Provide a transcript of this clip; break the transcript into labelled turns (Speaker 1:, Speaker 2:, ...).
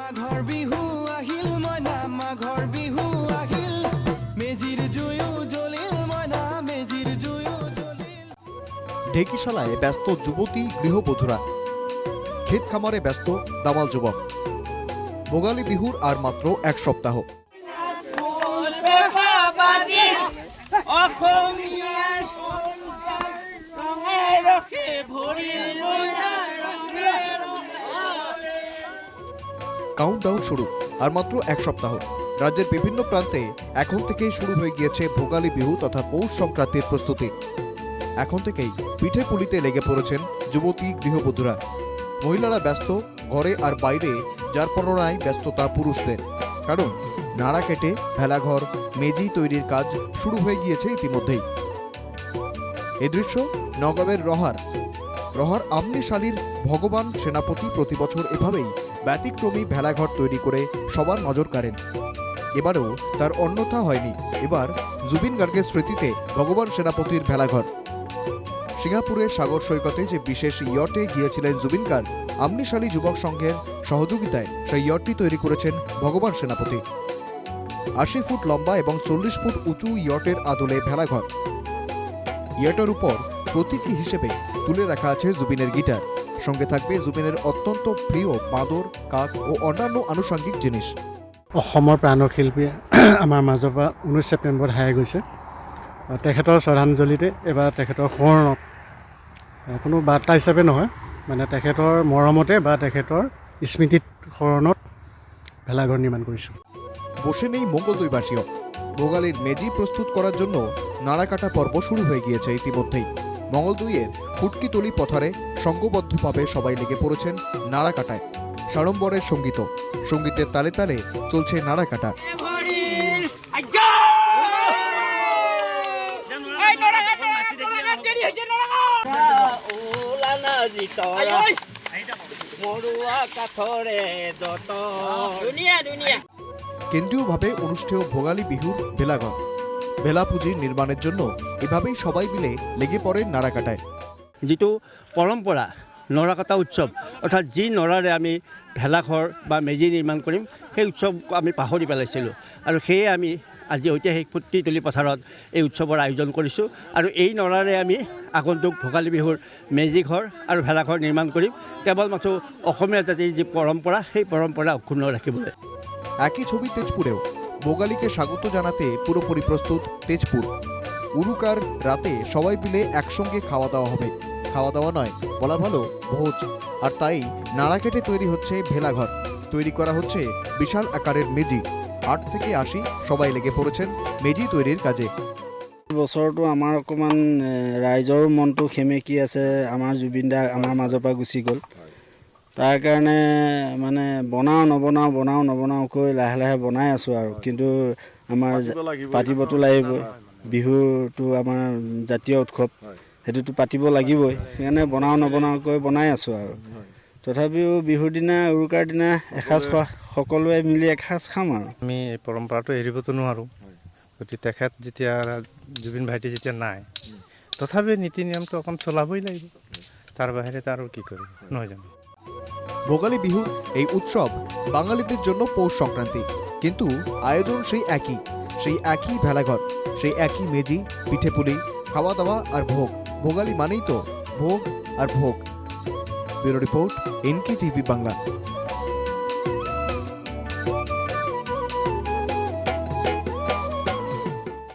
Speaker 1: মাঘৰ বিহু আহিল মইনা মাঘৰ বিহু আহিল। মেজিৰ জুয়ো জ্বলিল মইনা মেজিৰ জুয়ো জ্বলিল
Speaker 2: ঢেকিশালায় ব্যস্ত যুবতী গৃহবধূরা। ক্ষেত খামারে ব্যস্ত দামাল যুবক। ভোগালী বিহুর আর মাত্র এক সপ্তাহ।
Speaker 3: অসমীয়াৰ
Speaker 2: কাউন্টডাউন শুরু, আর মাত্র এক সপ্তাহ। রাজ্যের বিভিন্ন প্রান্তে এখন থেকেই শুরু হয়ে গিয়েছে ভোগালী বিহু তথা পৌষ সংক্রান্তির প্রস্তুতি। এখন থেকেই পিঠে পুলিতে লেগে পড়েছেন যুবতী গৃহবধূরা। মহিলারা ব্যস্ত, ঘরে আর বাইরে, যার পরনায় ব্যস্ততা পুরুষদের। কারণ নাড়া কেটে, ভেলাঘর, মেজি তৈরির কাজ শুরু হয়ে গিয়েছে ইতিমধ্যেই। এ দৃশ্য নগাঁবের রহার। রহার আমনিশালীর ভগবান সেনাপতি প্রতি বছর এভাবেই ব্যতিক্রমী ভেলাঘর তৈরি করে সবার নজর কাড়েন। এবারেও তার অন্যথা হয়নি। এবার জুবিন গার্গের স্মৃতিতে ভগবান সেনাপতির ভেলাঘর। সিঙ্গাপুরের সাগর সৈকতে যে বিশেষ ইয়টে গিয়েছিলেন জুবিন গার্গ, আমনিশালী যুবক সংঘের সহযোগিতায় সেই ইয়টটি তৈরি করেছেন ভগবান সেনাপতি। আশি ফুট লম্বা এবং চল্লিশ ফুট উঁচু ইয়টের আদলে ভেলাঘর। ইয়টের উপর প্রতীকী হিসেবে তুলে রাখা আছে জুবিনের গিটার। সঙ্গে থাকবে জুবিনের অত্যন্ত প্রিয় বাঁদর কাক ও অন্যান্য আনুষঙ্গিক জিনিস।
Speaker 4: অসমৰ প্ৰাণৰ শিল্পী আমাৰ মাজৰ পৰা ঊনৈছ ছেপ্টেম্বৰত হেৰাই গৈছে। তেখেতৰ শ্ৰদ্ধাঞ্জলিতে এইবাৰ তেখেতৰ সোঁৱৰণত কোনো বাৰ্তা হিচাপে নহয় মানে তেখেতৰ মৰমতে বা তেখেতৰ স্মৃতিত সোঁৱৰণত ভেলাঘৰ নিৰ্মাণ কৰিছোঁ।
Speaker 2: বসে নেই মঙ্গলদৈবাসীও ভোগালীর মেজি প্রস্তুত করার জন্য নাড়াকাটা পর্ব শুরু হয়ে গিয়েছে ইতিমধ্যেই। মঙ্গলদৈয়ের ফুটকিতলি পথারে সঙ্গবদ্ধভাবে সবাই লেগে পড়েছেন নাড়াকাটায় সাড়ম্বরের সংগীত। সঙ্গীতের তালে তালে চলছে নাড়াকাটা কেন্দ্রীয়ভাবে অনুষ্ঠেয় ভোগালী বিহুর ভেলাঘর ভেলা পুঁজির নির্মাণের জন্য এভাবেই সবাই মিলে লেগে পড়েন নাড়াকাটায়।
Speaker 5: যিটো পৰম্পৰা নৰা কটা উৎসৱ অৰ্থাৎ যি নৰাৰে আমি ভেলাঘৰ বা মেজি নিৰ্মাণ কৰিম সেই উৎসৱ আমি পাহৰি পেলাইছিলোঁ। আৰু সেয়ে আমি আজি ঐতিহাসিক ফুটকিতলি পথাৰত এই উৎসৱৰ আয়োজন কৰিছোঁ। আৰু এই নৰাৰে আমি আগন্তুক ভোগালী বিহুৰ মেজি ঘৰ আৰু ভেলাঘৰ নিৰ্মাণ কৰিম। কেৱল মাথো অসমীয়া জাতিৰ যি পৰম্পৰা সেই পৰম্পৰা অক্ষুণ্ণ রাখিবলৈ
Speaker 2: একই ছবি তেজপুরেও ভোগালীকে স্বাগত জানাতে পুরোপুরি প্রস্তুত তেজপুর। উরুকার রাতে সবাই মিলে একসঙ্গে খাওয়া দাওয়া হবে। খাওয়া দাওয়া নয়, বলা ভালো ভোজ। আর তাই নাড়া কেটে তৈরি হচ্ছে ভেলাঘর। তৈরি করা হচ্ছে বিশাল আকারের মেজি। আট থেকে আশি সবাই লেগে পড়েছেন মেজি তৈরির কাজে।
Speaker 6: বছৰটো আমাৰ অকণমান ৰাইজৰো মনটো সেমেকি আছে। আমাৰ জুবিন দা আমাৰ মাজৰ পৰা গুচি গ'ল। তাৰ কাৰণে মানে বনাওঁ নবনাওঁ বনাওঁ নবনাওঁকৈ লাহে লাহে বনাই আছোঁ আৰু। কিন্তু আমাৰ পাতিবতো লাগিবই বিহুটো আমাৰ জাতীয় উৎসৱ। সেইটোতো পাতিব লাগিবই। সেইকাৰণে বনাওঁ নবনাওঁকৈ বনাই আছোঁ আৰু। তথাপিও বিহুৰ দিনা উৰুকাৰ দিনা এসাঁজ খোৱা সকলোৱে মিলি এসাঁজ খাম আৰু।
Speaker 7: আমি এই পৰম্পৰাটো এৰিবতো নোৱাৰোঁ। গতিকে তেখেত যেতিয়া জুবিন ভাইটি যেতিয়া নাই তথাপি নীতি নিয়মটো অকণ চলাবই লাগিব। তাৰ বাহিৰে তাৰ আৰু কি কৰিব? নহয় জানো?
Speaker 2: ভোগালী বিহু এই উৎসব বাঙালিদের জন্য পৌষ সংক্রান্তি। কিন্তু আয়োজন সেই একই সেই একই ভেলাঘর, সেই একই মেজি, পিঠেপুলি খাওয়া দাওয়া আর ভোগ। ভোগালী মানেই তো ভোগ আর ভোগ। Bureau report NK TV Bangla.